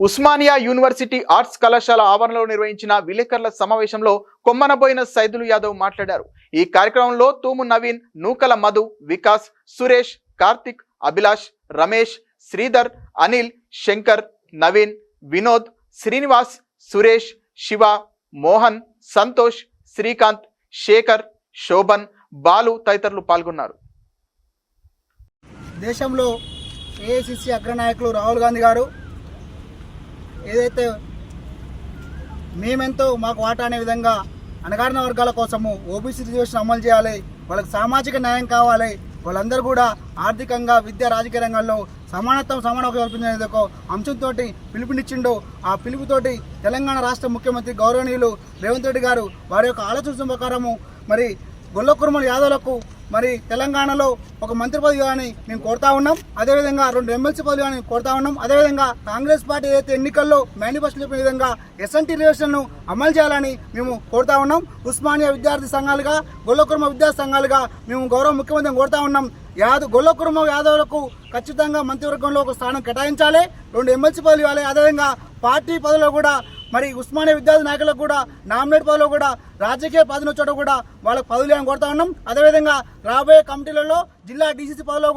Osmania university arts కళాశాల ఆవరణలో నిర్వహించిన విలేకరుల సమావేశంలో కొమ్మనబోయిన సైదులు యాదవ్ మాట్లాడారు. ఈ కార్యక్రమంలో తూము నవీన్ నూకల మధు వికాస్ సురేష్ కార్తిక్ అభిలాష్ రమేష్ శ్రీధర్ అనిల్ శంకర్ నవీన్ వినోద్ శ్రీనివాస్ సురేష్ శివ మోహన్ సంతోష్ శ్రీకాంత్ శేఖర్ శోభన్ బాలు తదితరులు పాల్గొన్నారు. దేశంలో ఏఐసిసి అగ్రనాయకులు రాహుల్ గాంధీ గారు ఏదైతే మేమెంతో మాకు వాటా అనే విధంగా అణగారిన వర్గాల కోసము ఓబీసీ రిజర్వేషన్ అమలు చేయాలి వాళ్ళకి సామాజిక న్యాయం కావాలి వాళ్ళందరూ కూడా ఆర్థికంగా విద్య రాజకీయ రంగాల్లో సమానత్వం సమాన కల్పించే ఒక అంశంతో పిలుపునిచ్చిండు. ఆ పిలుపుతోటి తెలంగాణ రాష్ట్ర ముఖ్యమంత్రి గౌరవనీయులు రేవంత్ రెడ్డి గారు వారి యొక్క ఆలోచన ప్రకారము మరి గొల్లకుర్మల యాదవులకు మరి తెలంగాణలో ఒక మంత్రి పదవి కానీ మేము కోరుతా ఉన్నాం. అదేవిధంగా రెండు ఎమ్మెల్సీ పదవి కానీ కోరుతా ఉన్నాం. అదేవిధంగా కాంగ్రెస్ పార్టీ ఏదైతే ఎన్నికల్లో మేనిఫెస్టో చెప్పిన విధంగా ఎస్ఎన్టీ రిజర్వేషన్ను అమలు చేయాలని మేము కోరుతా ఉన్నాం. ఉస్మానియా విద్యార్థి సంఘాలుగా గొల్లకుర్మ విద్యా విద్యార్థి సంఘాలుగా మేము గౌరవ ముఖ్యమంత్రిని కోరుతా ఉన్నాం. యాదవ్ గొల్లకుర్మ యాదవులకు ఖచ్చితంగా మంత్రివర్గంలో ఒక స్థానం కేటాయించాలి. రెండు ఎమ్మెల్సీ పదవులు ఇవ్వాలి అదేవిధంగా పార్టీ పదవులు కూడా మరి ఉస్మానియా విద్యార్థి నాయకులకు కూడా నామినేట్ పదవిలో కూడా రాజకీయ పదవి చోట కూడా వాళ్ళకి పదవులు ఇవ్వాలని కోరుతా ఉన్నాం. అదేవిధంగా రాబోయే కమిటీలలో జిల్లా డీసీసీ పదవిలో కూడా